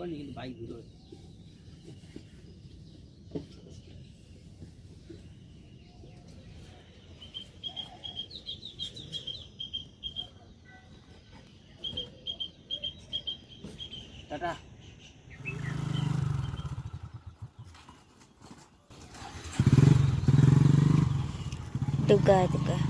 পড়েনি কিন্তু বাইক ঘুরে টাটা দুর্গা দুর্গা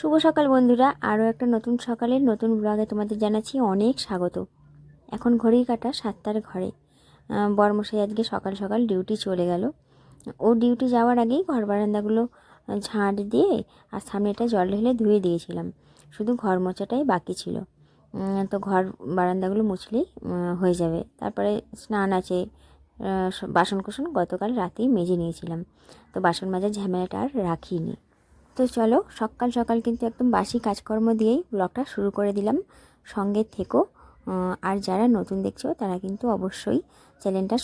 শুভ সকাল বন্ধুরা। আরও একটা নতুন সকালের নতুন ব্লগে তোমাদের জানাচ্ছি অনেক স্বাগত। এখন ঘড়ির কাটা সাতটার ঘরে। বর্মশাই আজকে সকাল সকাল ডিউটি চলে গেল। ও ডিউটি যাওয়ার আগেই ঘর বারান্দাগুলো ঝাঁট দিয়ে আর সামনেটা জল ঢেলে ধুয়ে দিয়েছিলাম। শুধু ঘর মোছাটাই বাকি ছিল। তো ঘর বারান্দাগুলো মুছলেই হয়ে যাবে। তারপরে স্নান আছে বাসন কোসন গতকাল রাতেই মেজে নিয়েছিলাম। তো বাসন মাজার ঝামেলাটা আর রাখিনি। তো চলো, সকাল সকাল কিন্তু একদম বাসি কাজকর্ম দিয়েই ব্লগটা শুরু করে দিলাম। সঙ্গে থেকো। আর যারা নতুন দেখছ, তারা কিন্তু অবশ্যই চ্যানেলটা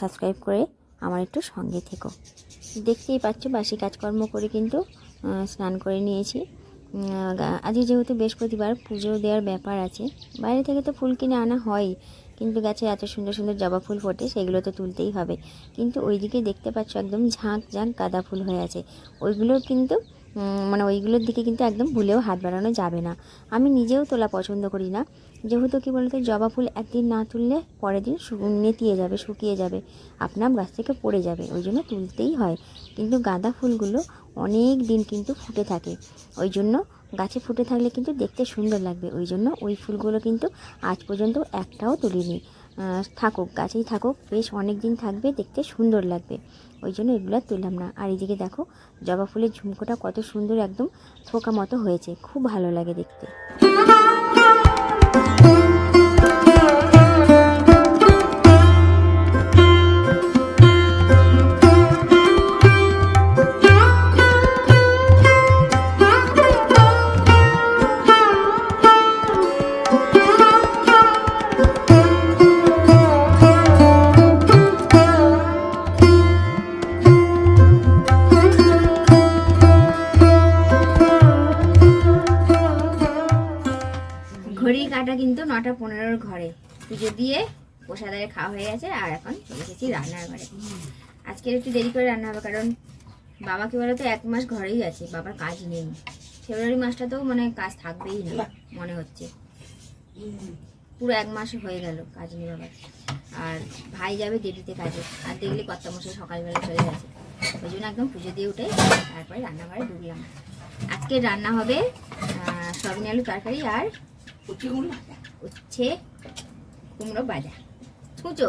সাবস্ক্রাইব করে আমার একটু সঙ্গে থেকো। দেখতেই পাচ্ছ, বাসি কাজকর্ম করে কিন্তু স্নান করে নিয়েছি। আজকে যেহেতু বৃহস্পতিবার, পুজো দেওয়ার ব্যাপার আছে। বাইরে থেকে তো ফুল কিনে আনা হয়, কিন্তু গাছে এত সুন্দর সুন্দর জবা ফুল ফোটে, সেগুলো তো তুলতেই হবে। কিন্তু ওইদিকে দেখতে পাচ্ছ, একদম ঝাঁক ঝাঁক গাঁদা ফুল হয়ে আছে। ওইগুলো কিন্তু মানে ওইগুলোর দিকে কিন্তু একদম ভুলেও হাত বাড়ানো যাবে না। আমি নিজেও তোলা পছন্দ করি না। যেহেতু কী বলতো, জবা ফুল একদিন না তুললে পরের দিন নেতিয়ে যাবে, শুকিয়ে যাবে। আপনার গাছ থেকে পড়ে যাবে, ওই জন্য তুলতেই হয়। কিন্তু গাঁদা ফুলগুলো অনেক দিন কিন্তু ফুটে থাকে। ওই জন্য গাছে ফুটে থাকলে কিন্তু দেখতে সুন্দর লাগবে। ওই জন্য ওই ফুলগুলো কিন্তু আজ পর্যন্ত একটাও তুলিনি। থাকুক, গাছেই থাকুক, বেশ অনেক দিন থাকবে, দেখতে সুন্দর লাগবে। ওই জন্য এগুলো তুললাম না। আর এইদিকে দেখো, জবা ফুলের ঝুমকোটা কত সুন্দর একদম থোকা মতো হয়েছে। খুব ভালো লাগে দেখতে। কাটা কিন্তু নটা পনেরোর ঘরে। পুজো দিয়ে প্রসাদারে খাওয়া হয়ে গেছে আর এখন চলে এসেছি রান্নার ঘরে। আজকের একটু দেরি করে রান্না হবে কারণ বাবা কি বলতো এক মাস ঘরেই আছে বাবার কাজ নেই। ফেব্রুয়ারি মাসটা তো মানে কাজ থাকবেই না মনে হচ্ছে। পুরো এক মাস হয়ে গেল কাজ নেই বাবার। আর ভাই যাবে দেরিতে কাজে আর দেখলে কর্তা মশাই সকালবেলা চলে গেছে। ওই জন্য একদম পুজো দিয়ে উঠে তারপরে রান্নাঘরে ঢুকলাম। আজকে রান্না হবে আহ, সয়াবিন আলু তরকারি আর উচ্ছে কুমড়ো ভাজা ছুঁচো।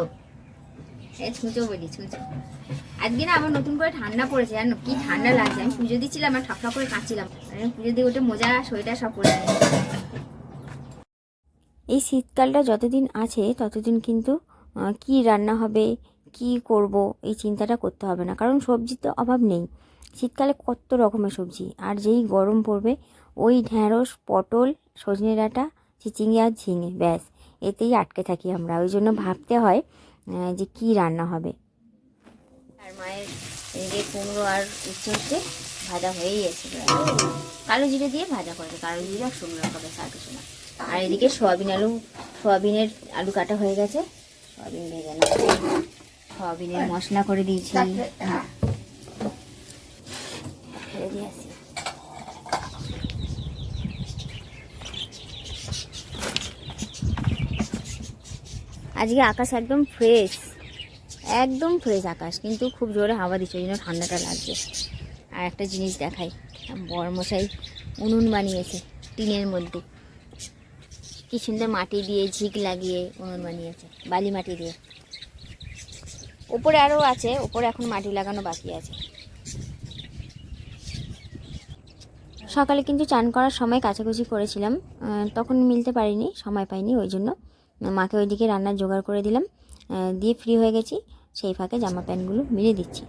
এই ছুঁচো বলি ছুঁচো। আজকে না আমার নতুন করে ঠান্ডা পড়েছে জানো? কি ঠান্ডা লাগছে। আমি পুজো দিচ্ছিলাম আর ঠকঠক করে আমি পুজো দিয়ে উঠে মোজা সোয়েটার সব পরে এই শীতকালটা যতদিন আছে ততদিন কিন্তু কি রান্না হবে কি করব এই চিন্তাটা করতে হবে না। কারণ সবজির তো অভাব নেই। শীতকালে কত রকমের সবজি। আর যেই গরম পড়বে ওই ঢ্যাঁড়স পটল সজনে ডাঁটা চিচিঙ্গে আর ঝিঙে ব্যাস এতেই আটকে থাকি আমরা। ওই জন্য ভাবতে হয় যে কি রান্না হবে। আর মায়ের এদিকে কুমড়ো আর উচ্ছে হচ্ছে ভাজা হয়েই প্রায়। কালো জিরে দিয়ে ভাজা করবে কালো জিরে আর শুকনো বেশ আর কিছু না। আর এদিকে সয়াবিন আলু সয়াবিনের আলু কাটা হয়ে গেছে। সয়াবিন ভেজে নেব সয়াবিনের মশলা করে দিয়েছি ছেড়ে দিয়ে আসি আজকে আকাশ একদম ফ্রেশ একদম ফ্রেশ আকাশ, কিন্তু খুব জোরে হাওয়া দিচ্ছে, ওই জন্য ঠান্ডাটা লাগছে। আর একটা জিনিস দেখাই বড়মশাই উনুন বানিয়েছে, টিনের মধ্যে। কি সুন্দর মাটি দিয়ে ঝিক লাগিয়ে উনুন বানিয়েছে, বালি মাটি দিয়ে। উপরে আরও আছে উপরে এখন মাটি লাগানো বাকি আছে। সকালে কিন্তু চান করার সময় কাছাকাছি করেছিলাম তখন মিলতে পারিনি, সময় পাইনি ওই জন্য। মাকে ওইদিকে রান্নার জোগাড় করে দিলাম। দিয়ে ফ্রি হয়ে গেছি। সেই ফাঁকে জামা প্যান্টগুলো মিলে দিচ্ছি।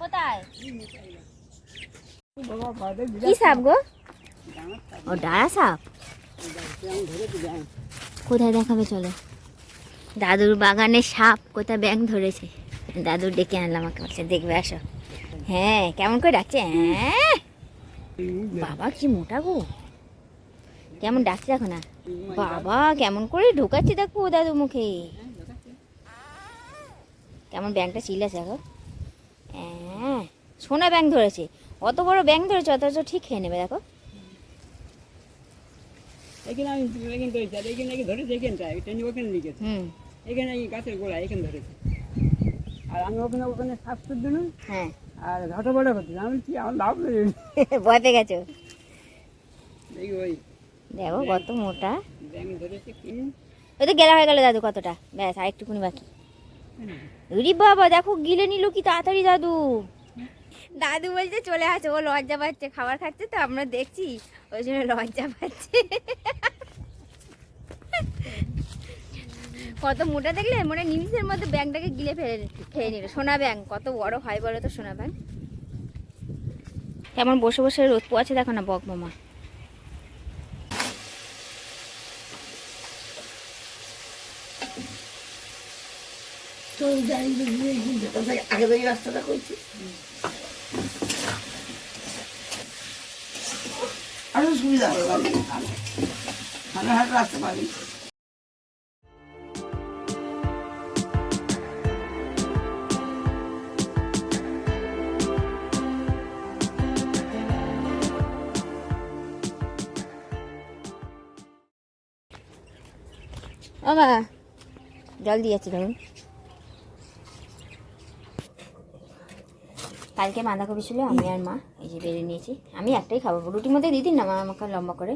কোথায়? কি সাপ গো? ও ডাড়া সাপ? কোথায় দেখাবে চলো। দাদুর বাগানে সাপ কোথায় ব্যাং ধরেছে। দাদুর ডেকে আনলাম আমাকে বলছে দেখবে আসো। হ্যাঁ কেমন করে ডাকছে? হ্যাঁ। বাবা কি মোটা গো। কেমন ডাকছে দেখো না? বাবা কেমন করে ঢোকাচ্ছে দেখো দাদু মুখে। কেমন ব্যাংকটা চিল্লাছে দেখো। হ্যাঁ সোনা ব্যাংক ধরেছে। অত বড় ব্যাংক ধরেছে অথচ ঠিক খেয়ে নেবে দেখো। এখানে আমি এখানে ধরেছি আর এখানে নাকি ধরেছে এখানটা এটা ওখানে লিখেছে এখানে এই গাছের গোড়া এখানে ধরেছে। আর আমি ওখানে ওখানে সাপ তুলতে না হ্যাঁ। আর ঝটাপটা করতে আমি কি আমার লাভ নেই। ভয় পেয়ে গেছো। দেখি ওই দেখো কত মোটা। ওই তো গেলা হয়ে গেল দাদু কতটা? ব্যাস আর একটুকুনি বাকি। উরি বাবা দেখো গিলে নিল কি তাড়াতাড়ি দাদু। দাদু বলছে চলে আসে ও লজ্জা পাচ্ছে খাবার খাচ্ছে তো আমরা দেখছি। ওই জন্য লজ্জা পাচ্ছে। কত মোটা দেখলে? মানে নিমিষের মধ্যে ব্যাংকটাকে গিলে ফেলে খেয়ে নিল। সোনা ব্যাংক কত বড় হয় বলো তো সোনা ব্যাংক। কেমন বসে বসে রোদ পোয়াছে দেখো না বক মামা তো যাই যেটা থেকে আগে থেকে রাস্তাটা করছি সুবিধা হবে পাবি ও মা জল দিয়েছি ধরুন কালকে বাঁধাকপি ছিল আমি আর মা এই যে বেড়ে নিয়েছি। আমি একটাই খাব রুটির মধ্যে দিয়ে দিন না মা আমাকে লম্বা করে।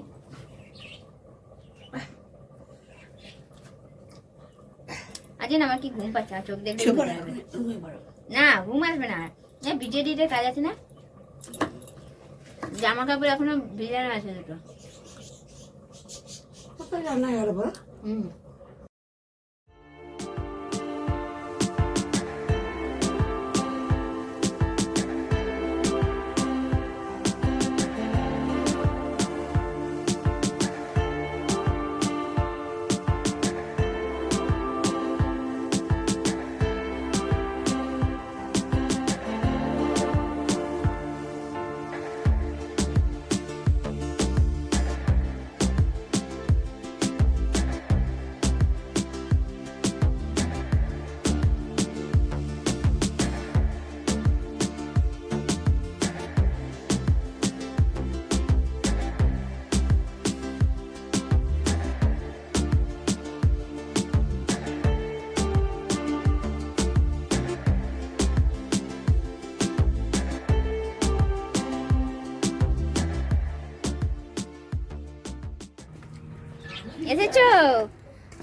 আজকে আমার কি ঘুম পাচ্ছে চোখ দেখলে না। ঘুম আসবে না। না ভিজে ডিটে কাজ আছে না? জামা কাপড় এখনও ভিজানো আছে দুটো। হুম।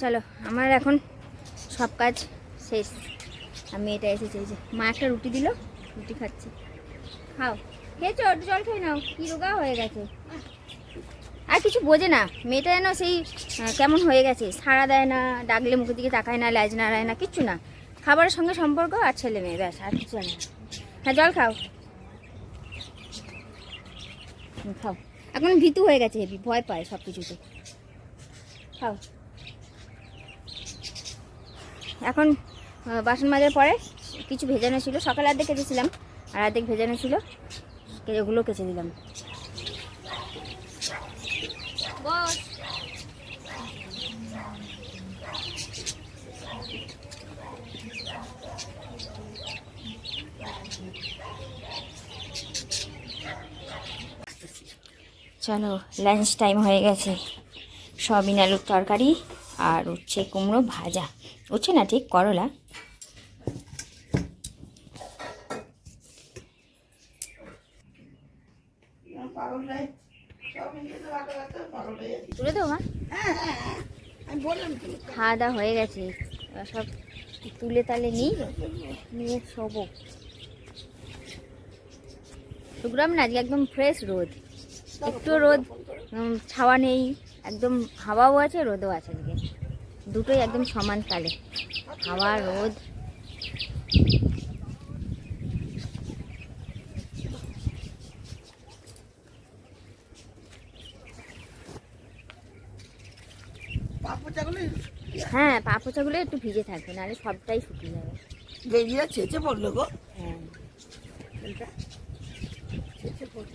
চলো, আমার এখন সব কাজ শেষ। আমি এটা এসেছি, এই যে। মা একটা রুটি দিল, রুটি খাচ্ছি। খাও। খেয়েছো? একটু জল খেয়ে নাও। কি রোগা হয়ে গেছে। আর কিছু বোঝে না। মেয়েটা যেন সেই কেমন হয়ে গেছে। সাড়া দেয় না, ডাকলে মুখের দিকে তাকায় না, ল্যাজ নাড়ায় না, কিচ্ছু না। খাবারের সঙ্গে সম্পর্ক আর ছেলে মেয়ে, ব্যাস, আর কিছু না। হ্যাঁ জল খাও। খাও। এখন ভীতু হয়ে গেছে, হেবি। ভয় পায় সব কিছুতে খাও। এখন বাসন মাজার পরে কিছু ভেজানো ছিল। সকালে অর্ধেক কেচেছিলাম আর অর্ধেক ভেজানো ছিল। কে- ওগুলো কেচে দিলাম। বস। চলো লাঞ্চ টাইম হয়ে গেছে। সয়াবিন আলুর তরকারি আর উচ্ছে কুমড়ো ভাজা। উচ্ছে না ঠিক করলা? তুলে দেবো, মা? খাওয়া দাওয়া হয়ে গেছে। সব তুলে তালে নিই, নিয়ে শোবো। শুক্রাম না, আজকে একদম ফ্রেশ রোদ। একটু রোদ ছাওয়া নেই। একদম হাওয়াও আছে, রোদও আছে আজকে। দুটোই একদম সমান তালে। হাওয়া রোদ। হ্যাঁ পাপোচাগুলো একটু ভিজে থাকবে নাহলে সবটাই শুকিয়ে যাবে। বেরিয়ে ছেঁচে পড়ল গো। হ্যাঁ। এটা শেষে পড়ল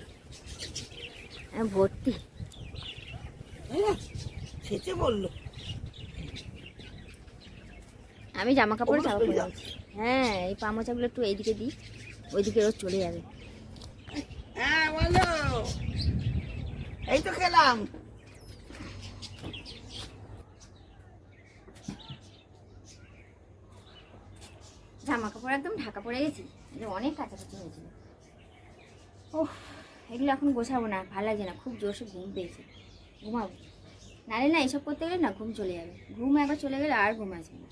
হ্যাঁ, ভর্তি হ্যাঁ শেষে বলল আমি জামা কাপড় চাপা পরে হ্যাঁ এই পা মোচাগুলো একটু এইদিকে দিই ওইদিকে রোজ চলে যাবে। হ্যাঁ বলো। এই তো খেলাম। জামা কাপড় একদম ঢাকা পড়ে গেছি। যে অনেক কাছাকাছি হয়েছিল ও এগুলো এখন গোছাবো না ভালো লাগছে না খুব জোরসে ঘুম পেয়েছে। ঘুমাবো। নালে না এইসব করতে গেলে না ঘুম চলে যাবে। ঘুম একবার চলে গেলে আর ঘুম আসবে না।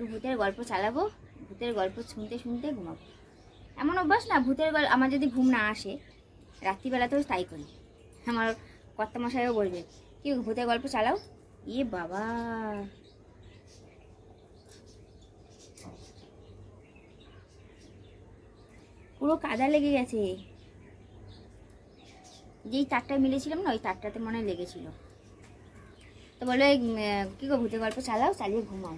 একটু ভূতের গল্প চালাবো, ভূতের গল্প শুনতে শুনতে ঘুমাবো। এমন অভ্যাস না, ভূতের গল্প আমার যদি ঘুম না আসে রাত্রিবেলাতেও তাই করি। আমার কর্তা মশাইও বলবে, কি ভূতের গল্প চালাও? ইয়ে বাবা। পুরো কাদা লেগে গেছে। যেই তারটা মিলেছিলাম না, ওই তারটাতে মনে হয় লেগেছিল। তো বলে কী গো, ভূতের গল্প চালাও, চালিয়ে ঘুমাও।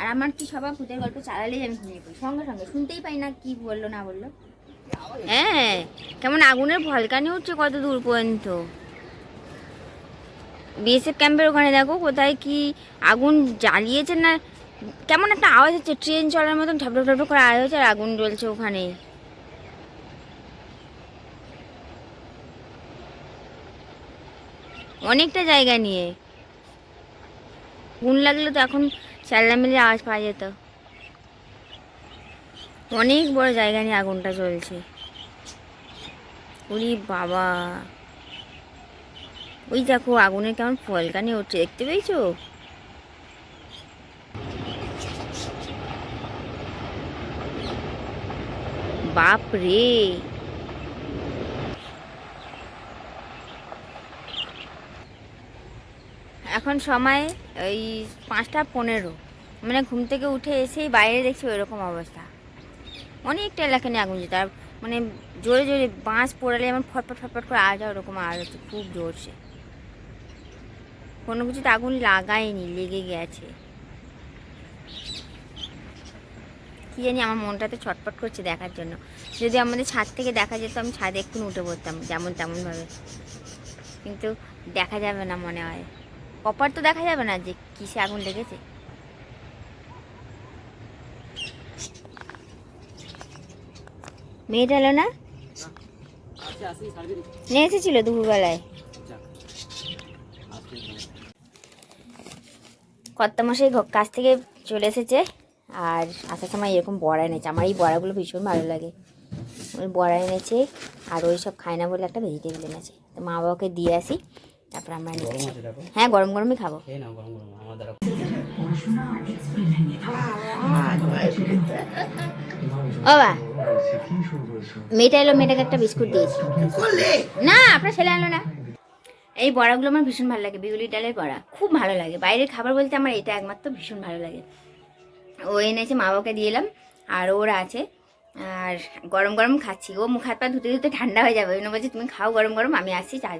আর আমার কি সবাই ভূতের গল্প চালালেই আমি ঘুমিয়ে পড়ি। সঙ্গে সঙ্গে, শুনতেই পাই না কি বলল, না বলল। হ্যাঁ কেমন আগুনের ভলকানি উঠছে কত দূর পর্যন্ত। বিএসএফ ক্যাম্পের ওখানে দেখো কোথায় কি আগুন জ্বালিয়েছে না, কেমন একটা আওয়াজ হচ্ছে, ট্রেন চলার মতন ঠাপড়া ঠাপড়া করে আওয়াজ হচ্ছে আর আগুন জ্বলছে ওখানে। অনেকটা জায়গা নিয়ে। গুণ লাগলে তো এখন চেল্লামিলি আওয়াজ পাওয়া যেত। অনেক বড় জায়গা নিয়ে আগুনটা চলছে ওরে বাবা। ওই দেখো আগুনের কেমন ফলকানি উঠছে, দেখতে পেয়েছ? বাপ রে এখন সময় ওই পাঁচটা পনেরো। মানে ঘুম থেকে উঠে এসেই বাইরে দেখছি ওইরকম অবস্থা। অনেকটা এলাকা নিয়ে আগুন যেত আর মানে জোরে জোরে বাঁশ পড়ালে যেমন ফটফট ফটফট করে আওয়াজ হয়, ওরকম আওয়াজ হচ্ছে, খুব জোরসে। কোনো কিছুতে আগুন লাগায়নি, লেগে গেছে। কি জানি আমার মনটাতে ছটফট করছে দেখার জন্য। যদি আমাদের ছাদ থেকে দেখা যেত, আমি ছাদে এক্ষুনি উঠে পড়তাম, যেমন তেমনভাবে। কিন্তু দেখা যাবে না মনে হয়। কপার তো দেখা যাবে না যে কিসে আগুন লেগেছে। মেয়েটা এলো না? নিয়ে এসেছিল দুপুরবেলায়। কর্তা মশাই কাছ থেকে চলে এসেছে আর আসার সময় এরকম বড়া এনেছে। আমার এই বড়াগুলো ভীষণ ভালো লাগে। ওই বড়া এনেছে আর ওই সব খায় না বলে একটা ভেজিটেবল এনেছে। তো মা বাবাকে দিয়ে আসি। তারপর আমরা নিচ্ছি হ্যাঁ গরম গরমই খাব। মেয়েটা এলো মেয়েটাকে একটা বিস্কুট দিয়েছি। না আপনার ছেলে আনলো না। এই বড়াগুলো আমার ভীষণ ভালো লাগে বিউলি ডালের বড়া। খুব ভালো লাগে। বাইরের খাবার বলতে আমার এটা একমাত্র ভীষণ ভালো লাগে। ও এনেছে মা বাবাকে দিয়ে এলাম আর ওর আছে। আর গরম গরম খাচ্ছি। ও মুখ হাত পা ধুতে ধুতে ঠান্ডা হয়ে যাবে ওই বলছে তুমি খাও গরম গরম আমি আসছি চা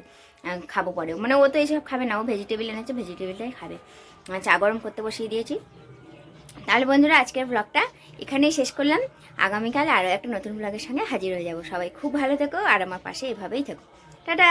খাব পরে। মানে ও তো এইসব খাবে না, ও ভেজিটেবিল এনেছে ভেজিটেবিলটাই খাবে। চা গরম করতে বসিয়ে দিয়েছি। তাহলে বন্ধুরা, আজকের ব্লগটা এখানেই শেষ করলাম। আগামীকাল আরও একটা নতুন ব্লগের সঙ্গে হাজির হয়ে যাব। সবাই খুব ভালো থেকো, আর আমার পাশে এভাবেই থেকো। টাটা!